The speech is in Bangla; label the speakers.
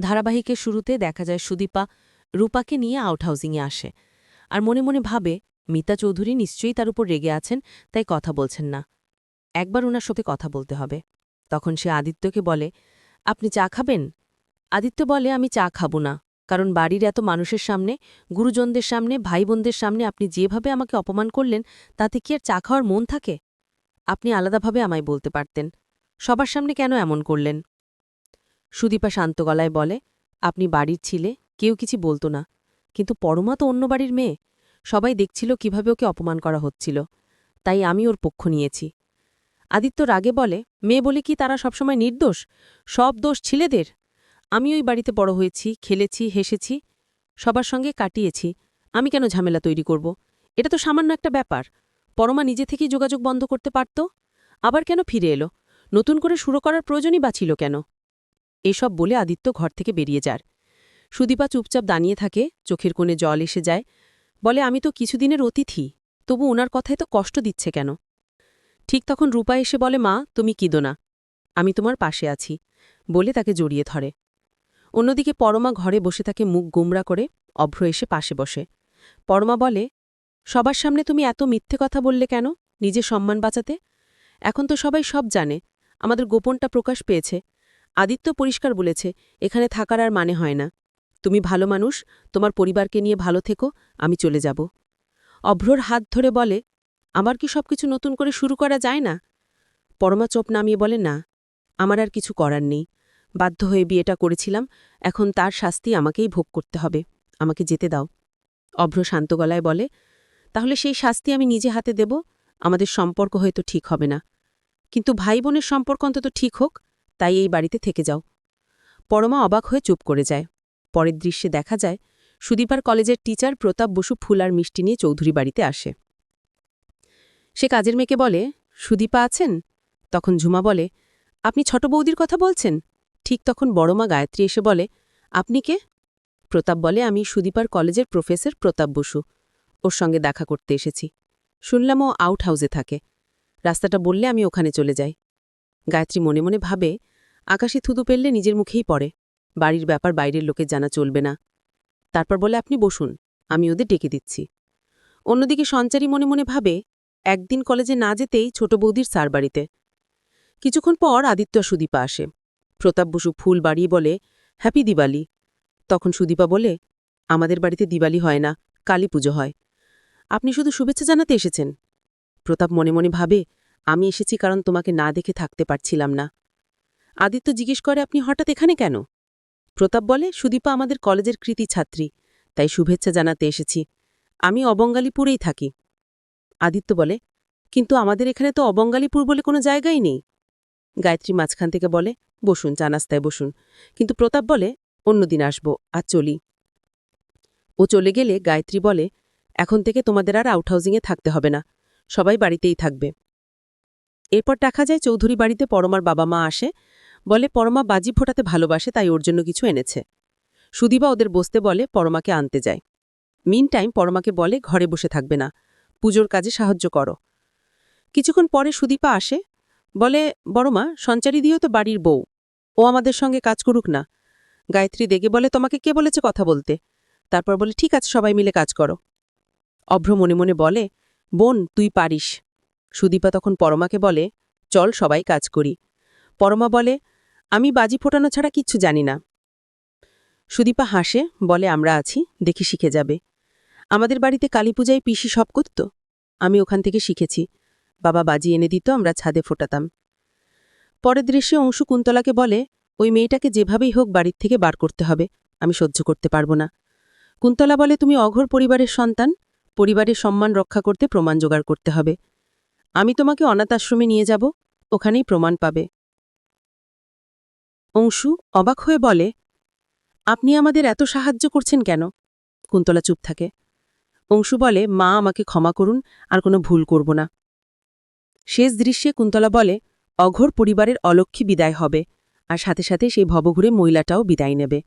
Speaker 1: ধারাবাহিকের শুরুতে দেখা যায় সুদীপা রূপাকে নিয়ে আউট হাউজিংয়ে আসে। আর মনে মনে ভাবে, মিতা চৌধুরী নিশ্চয়ই তার উপর রেগে আছেন, তাই কথা বলছেন না। একবার ওনার সাথে কথা বলতে হবে। তখন সে আদিত্যকে বলে, আপনি চা খাবেন? আদিত্য বলে, আমি চা খাব না। কারণ বাড়ির এত মানুষের সামনে, গুরুজনদের সামনে ভাই বোনদের সামনে আপনি যেভাবে আমাকে অপমান করলেন, তাতে কি আর চা খাওয়ার মন থাকে? আপনি আলাদাভাবে আমায় বলতে পারতেন। সবার সামনে কেন এমন করলেন? সুদীপা শান্ত গলায় বলে, আপনি বাড়ির ছিলে, কেউ কিছু বলতো না। কিন্তু পরমা তো অন্য বাড়ির মেয়ে। সবাই দেখছিল কীভাবে ওকে অপমান করা হচ্ছিল। তাই আমি ওর পক্ষ নিয়েছি। আদিত্য রাগে বলে, মেয়ে বলে কি তারা সবসময় নির্দোষ? সব দোষ ছেলেদের। আমি ওই বাড়িতে বড় হয়েছি, খেলেছি, হেসেছি, সবার সঙ্গে কাটিয়েছি। আমি কেন ঝামেলা তৈরি করব? এটা তো সামান্য একটা ব্যাপার। পরমা নিজে থেকেই যোগাযোগ বন্ধ করতে পারত? আবার কেন ফিরে এলো? নতুন করে শুরু করার প্রয়োজনই বাঁচিল কেন? এসব বলে আদিত্য ঘর থেকে বেরিয়ে যার সুদীপা চুপচাপ দাঁড়িয়ে থাকে, চোখের কোণে জল এসে যায়। বলে, আমি তো কিছুদিনের অতিথি, তবু ওনার কথায় তো কষ্ট দিচ্ছে কেন? ঠিক তখন রূপা এসে বলে, মা, তুমি কিদো না, আমি তোমার পাশে আছি, বলে তাকে জড়িয়ে ধরে। অন্যদিকে পরমা ঘরে বসে থাকে মুখ গুমরা করে অভ্র এসে পাশে বসে। পরমা বলে, সবার সামনে তুমি এত মিথ্যে কথা বললে কেন, নিজের সম্মান বাঁচাতে? এখন তো সবাই সব জানে, আমাদের গোপনটা প্রকাশ পেয়েছে আদিত্য পরিষ্কার বলেছে, এখানে থাকার আর মানে হয় না। তুমি ভালো মানুষ, তোমার পরিবারকে নিয়ে ভালো থেকো, আমি চলে যাব। অভ্রর হাত ধরে বলে, আমার কি সবকিছু নতুন করে শুরু করা যায় না? পরমা চোপ নামিয়ে বলে, না, আমার আর কিছু করার নেই। বাধ্য হয়ে বিয়েটা করেছিলাম, এখন তার শাস্তি আমাকেই ভোগ করতে হবে, আমাকে যেতে দাও। অভ্র শান্ত গলায় বলে, তাহলে সেই শাস্তি আমি নিজে হাতে দেব, আমাদের সম্পর্ক হয়তো ঠিক হবে না। কিন্তু ভাই বোনের সম্পর্ক অন্তত ঠিক হোক তাই এই বাড়িতে থেকে যাও। পরমা অবাক হয়ে চুপ করে যায়। পরের দৃশ্যে দেখা যায়, সুদীপার কলেজের টিচার প্রতাপ বসু ফুল আর মিষ্টি নিয়ে চৌধুরী বাড়িতে আসে। সে কাজের মেয়েকে বলে, সুদীপা আছেন? তখন ঝুমা বলে, আপনি ছোট বৌদির কথা বলছেন? ঠিক তখন বড়মা গায়ত্রী এসে বলে, আপনি কে? প্রতাপ বলে, আমি সুদীপার কলেজের প্রফেসর প্রতাপ বসু। ওর সঙ্গে দেখা করতে এসেছি। শুনলাম ও আউট হাউসে থাকে। রাস্তাটা বললে আমি ওখানে চলে যাই। গায়ত্রী মনে মনে ভাবে আকাশে থুতু পেললে নিজের মুখেই পড়ে। বাড়ির ব্যাপার বাইরের লোকের জানা চলবে না। তারপর বলে, আপনি বসুন, আমি ওদের ডেকে দিচ্ছি। অন্যদিকে সঞ্চারী মনে মনে ভাবে, একদিন কলেজে না যেতেই ছোট বৌদির সার বাড়িতে। কিছুক্ষণ পর আদিত্য সুদীপা আসে। প্রতাপ বসু ফুল বাড়িয়ে বলে, হ্যাপি দিওয়ালি। তখন সুদীপা বলে, আমাদের বাড়িতে দিওয়ালি হয় না, কালী পুজো হয়। আপনি শুধু শুভেচ্ছা জানাতে এসেছেন। প্রতাপ মনে মনে ভাবে, আমি এসেছি কারণ তোমাকে না দেখে থাকতে পারছিলাম না। আদিত্য জিজ্ঞেস করে, আপনি হঠাৎ এখানে কেন? প্রতাপ বলে, সুদীপা আমাদের কলেজের কৃতি ছাত্রী, তাই শুভেচ্ছা জানাতে এসেছি। আমি অবঙ্গালীপুরেই থাকি। আদিত্য বলে, কিন্তু আমাদের এখানে তো অবঙ্গালীপুর বলে কোনো জায়গাই নেই। গায়ত্রী মাঝখান থেকে বলে, বসুন, চা নাস্তায় বসুন। কিন্তু প্রতাপ বলে, অন্যদিন আসব আর চলি। ও চলে গেলে গায়ত্রী বলে, এখন থেকে তোমাদের আর আউট হাউজিংয়ে থাকতে হবে না, সবাই বাড়িতেই থাকবে। এরপর দেখা যায় চৌধুরী বাড়িতে পরমার বাবা মা আসে বলে, পরমা বাজি ফোটাতে ভালোবাসে, তাই ওর জন্য কিছু এনেছে। সুদীপা ওদের বসতে বলে, পরমাকে আনতে যায় মিন টাইম পরমাকে বলে, ঘরে বসে থাকবে না, পুজোর কাজে সাহায্য করো। কিছুক্ষণ পরে সুদীপা আসে, বলে, বড়মা, সঞ্চারী দিয়েও তো বাড়ির বউ। ও আমাদের সঙ্গে কাজ করুক না। গায়ত্রী দেগে বলে, তোমাকে কে বলেছে কথা বলতে? তারপর বলে, ঠিক আছে, সবাই মিলে কাজ করো। অভ্র মনে মনে বলে, বোন, তুই পারিস। সুদীপা তখন পরমাকে বলে, চল সবাই কাজ করি। পরমা বলে আমি বাজি ফোটানো ছাড়া কিচ্ছু জানি না। সুদীপা হাসে, বলে, আমরা আছি, দেখি শিখে যাবে। আমাদের বাড়িতে কালী পূজায় পিসি সব করত। আমি ওখান থেকে শিখেছি। বাবা বাজি এনে দিত, আমরা ছাদে ফোটাতাম। পরের দৃশ্যে অংশু কুন্তলাকে বলে, ওই মেয়েটাকে যেভাবেই হোক বাড়ির থেকে বার করতে হবে, আমি সহ্য করতে পারব না। কুন্তলা বলে, তুমি অঘোর পরিবারের সন্তান। পরিবারের সম্মান রক্ষা করতে প্রমাণ জোগাড় করতে হবে। আমি তোমাকে অনাথ আশ্রমে নিয়ে যাব, ওখানেই প্রমাণ পাবে। অংশু অবাক হয়ে বলে, আপনি আমাদের এত সাহায্য করছেন কেন? কুন্তলা চুপ থাকে। অংশু বলে, মা আমাকে ক্ষমা করুন, আর কোনো ভুল করব না। শেষ দৃশ্যে কুন্তলা বলে, অঘোর পরিবারের অলক্ষী বিদায় হবে, আর সাথে সাথে সেই ভবঘুরে মহিলাটাও বিদায় নেবে।